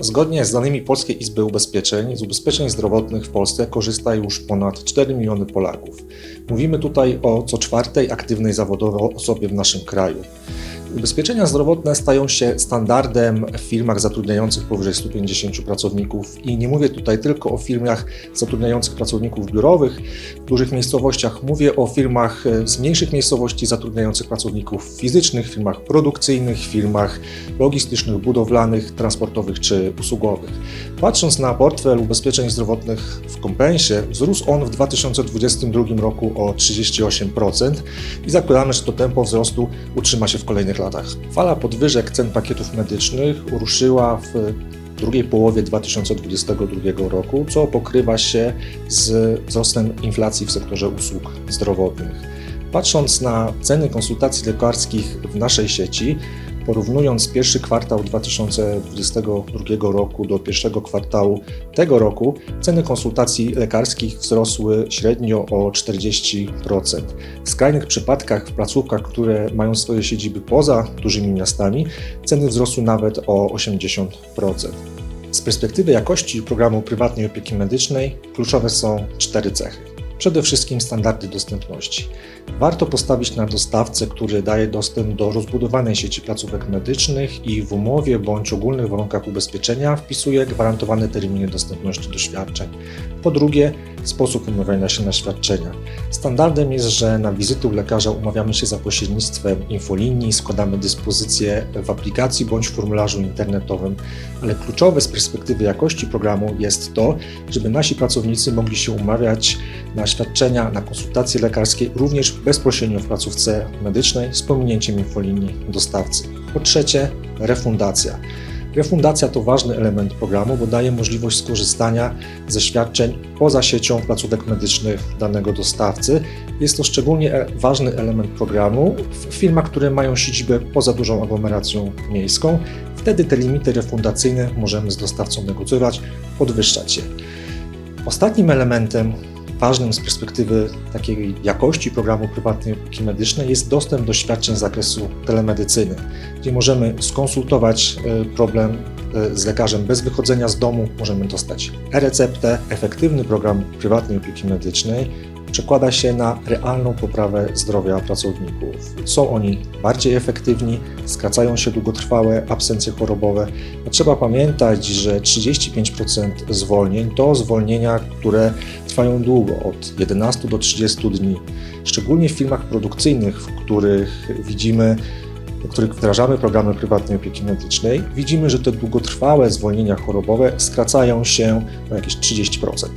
Zgodnie z danymi Polskiej Izby Ubezpieczeń, z ubezpieczeń zdrowotnych w Polsce korzysta już ponad 4 miliony Polaków. Mówimy tutaj o co czwartej aktywnej zawodowo osobie w naszym kraju. Ubezpieczenia zdrowotne stają się standardem w firmach zatrudniających powyżej 150 pracowników i nie mówię tutaj tylko o firmach zatrudniających pracowników biurowych w dużych miejscowościach, mówię o firmach z mniejszych miejscowości zatrudniających pracowników fizycznych, firmach produkcyjnych, firmach logistycznych, budowlanych, transportowych czy usługowych. Patrząc na portfel ubezpieczeń zdrowotnych w kompensie, wzrósł on w 2022 roku o 38% i zakładamy, że to tempo wzrostu utrzyma się w kolejnych latach. Fala podwyżek cen pakietów medycznych ruszyła w drugiej połowie 2022 roku, co pokrywa się z wzrostem inflacji w sektorze usług zdrowotnych. Patrząc na ceny konsultacji lekarskich w naszej sieci, porównując pierwszy kwartał 2022 roku do pierwszego kwartału tego roku, ceny konsultacji lekarskich wzrosły średnio o 40%. W skrajnych przypadkach w placówkach, które mają swoje siedziby poza dużymi miastami, ceny wzrosły nawet o 80%. Z perspektywy jakości programu prywatnej opieki medycznej kluczowe są cztery cechy. Przede wszystkim standardy dostępności. Warto postawić na dostawcę, który daje dostęp do rozbudowanej sieci placówek medycznych i w umowie bądź ogólnych warunkach ubezpieczenia wpisuje gwarantowane terminy dostępności do świadczeń. Po drugie, sposób umawiania się na świadczenia. Standardem jest, że na wizytę u lekarza umawiamy się za pośrednictwem infolinii, składamy dyspozycję w aplikacji bądź formularzu internetowym, ale kluczowe z perspektywy jakości programu jest to, żeby nasi pracownicy mogli się umawiać na świadczenia, na konsultacje lekarskie również bezpośrednio w placówce medycznej z pominięciem infolinii dostawcy. Po trzecie, refundacja. Refundacja to ważny element programu, bo daje możliwość skorzystania ze świadczeń poza siecią placówek medycznych danego dostawcy. Jest to szczególnie e- ważny element programu w firmach, które mają siedzibę poza dużą aglomeracją miejską. Wtedy te limity refundacyjne możemy z dostawcą negocjować, podwyższać je. Ostatnim elementem ważnym z perspektywy takiej jakości programu prywatnej opieki medycznej jest dostęp do świadczeń z zakresu telemedycyny, gdzie możemy skonsultować e, problem e, z lekarzem bez wychodzenia z domu, możemy dostać e-receptę. Efektywny program prywatnej opieki medycznej przekłada się na realną poprawę zdrowia pracowników. Są oni bardziej efektywni, skracają się długotrwałe absencje chorobowe. Trzeba pamiętać, że 35% zwolnień to zwolnienia, które trwają długo, od 11 do 30 dni. Szczególnie w firmach produkcyjnych, w których widzimy w których wdrażamy programy prywatnej opieki medycznej, widzimy, że te długotrwałe zwolnienia chorobowe skracają się o jakieś 30%.